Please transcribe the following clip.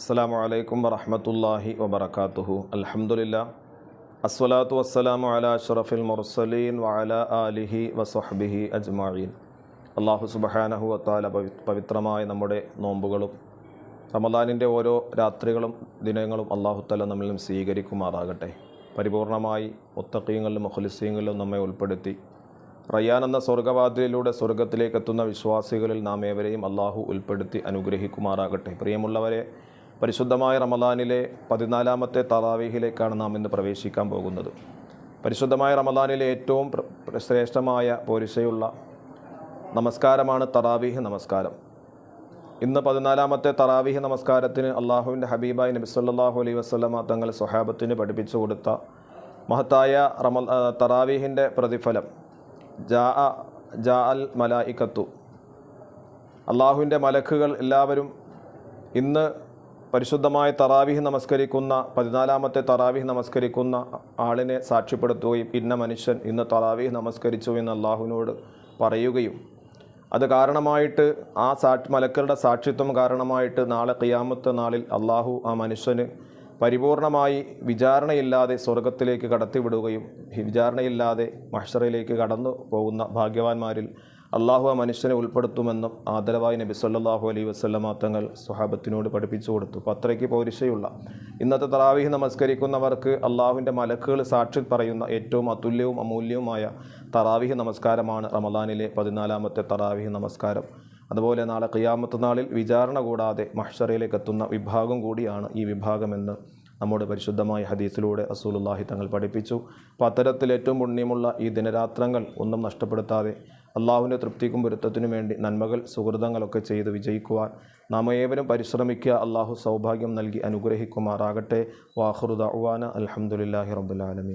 അസ്സാം വലൈക്കും വറഹമത്തല്ലാഹി വബർക്കാത്തുഹു അൽഹംദുലില്ലാ. അസ്വലാത്തു വസ്സലാമു അല അഷ്റഫിൽ മുർസലീൻ വഅല ആലിഹി വസ്വഹ്ബിഹി അജ്മാഅീൻ അള്ളാഹു സുബഹാനഹു വത്താല പവി പവിത്രമായ നമ്മുടെ നോമ്പുകളും റമദാനിന്റെ ഓരോ രാത്രികളും ദിനങ്ങളും അള്ളാഹു തല നമ്മിൽ നിന്നും സ്വീകരിക്കുമാറാകട്ടെ. പരിപൂർണമായി മുത്തക്കീങ്ങളിലും മുഖലിസീങ്ങളിലും നമ്മെ ഉൾപ്പെടുത്തി. റയ്യാൻ എന്ന സ്വർഗവാതിലിലൂടെ സ്വർഗത്തിലേക്ക് എത്തുന്ന വിശ്വാസികളിൽ നാം ഏവരെയും അള്ളാഹു ഉൾപ്പെടുത്തി അനുഗ്രഹിക്കുമാറാകട്ടെ. പ്രിയമുള്ളവരെ പരിശുദ്ധമായ റമദാനിലെ പതിനാലാമത്തെ തറാവീഹിലേക്കാണ് നാം ഇന്ന് പ്രവേശിക്കാൻ പോകുന്നത്. പരിശുദ്ധമായ റമദാനിലെ ഏറ്റവും ശ്രേഷ്ഠമായ പോരിശയുള്ള നമസ്കാരമാണ് തറാവീഹ് നമസ്കാരം. ഇന്ന് പതിനാലാമത്തെ തറാവീഹ് നമസ്കാരത്തിന് അള്ളാഹുവിന്റെ ഹബീബായി നബി സല്ലല്ലാഹു അലൈഹി വസല്ലമ തങ്ങൾ സ്വഹാബത്തിന് പഠിപ്പിച്ചു കൊടുത്ത മഹത്തായ റമ തറാവീഹിന്റെ പ്രതിഫലം. ജാ ജാ അൽ മലായിക്കത്തു. അള്ളാഹുവിന്റെ മലക്കുകൾ എല്ലാവരും ഇന്ന് പരിശുദ്ധമായ തറാവിഹ് നമസ്കരിക്കുന്ന പതിനാലാമത്തെ തറാവിഹ് നമസ്കരിക്കുന്ന ആളിനെ സാക്ഷ്യപ്പെടുത്തുകയും ഇന്ന മനുഷ്യൻ ഇന്ന് തറാവിഹ് നമസ്കരിച്ചു എന്ന് അള്ളാഹുവിനോട് പറയുകയും. അത് കാരണമായിട്ട് ആ സാക്ഷി മലക്കരുടെ സാക്ഷിത്വം കാരണമായിട്ട് നാളെ ഖിയാമത്ത് നാളിൽ അള്ളാഹു ആ മനുഷ്യന് പരിപൂർണമായി വിചാരണയില്ലാതെ സ്വർഗത്തിലേക്ക് കടത്തിവിടുകയും വിചാരണയില്ലാതെ മഷറയിലേക്ക് കടന്നു പോകുന്ന ഭാഗ്യവാന്മാരിൽ അള്ളാഹു ആ മനുഷ്യനെ ഉൾപ്പെടുത്തുമെന്നും ആദരവായി നബി സല്ലാഹു അലൈഹി വസല്ലമ തങ്ങൾ സ്വഹാബത്തിനോട് പഠിപ്പിച്ചു കൊടുത്തു. അപ്പോൾ അത്രയ്ക്ക് ഇന്നത്തെ തറാവീഹ് നമസ്കരിക്കുന്നവർക്ക് അള്ളാഹുവിന്റെ മലക്കുകൾ സാക്ഷി പറയുന്ന ഏറ്റവും അതുല്യവും അമൂല്യവുമായ തറാവീഹ് നമസ്കാരമാണ് റമദാനിലെ പതിനാലാമത്തെ തറാവീഹ് നമസ്കാരം. അതുപോലെ നാളെ ഖിയാമത്ത് നാളിൽ വിചാരണ കൂടാതെ മഹ്ഷറയിലേക്ക് എത്തുന്ന വിഭാഗം കൂടിയാണ് ഈ വിഭാഗമെന്ന് നമ്മുടെ പരിശുദ്ധമായ ഹദീസിലൂടെ റസൂലുള്ളാഹി തങ്ങൾ പഠിപ്പിച്ചു. അപ്പോൾ അത്തരത്തിൽ ഏറ്റവും പുണ്യമുള്ള ഈ ദിനരാത്രങ്ങൾ ഒന്നും നഷ്ടപ്പെടുത്താതെ അള്ളാഹുവിന്റെ തൃപ്തിക്കും പൊരുത്തത്തിനും വേണ്ടി നന്മകൾ സുഹൃതങ്ങളൊക്കെ ചെയ്ത് വിജയിക്കുവാൻ നാം ഏവരും പരിശ്രമിക്കുക. അള്ളാഹു സൗഭാഗ്യം നൽകി അനുഗ്രഹിക്കുമാറാകട്ടെ. വാഹുറുദ അവാന അലഹമുല്ലാഹി റബ്ബുലാലമീൻ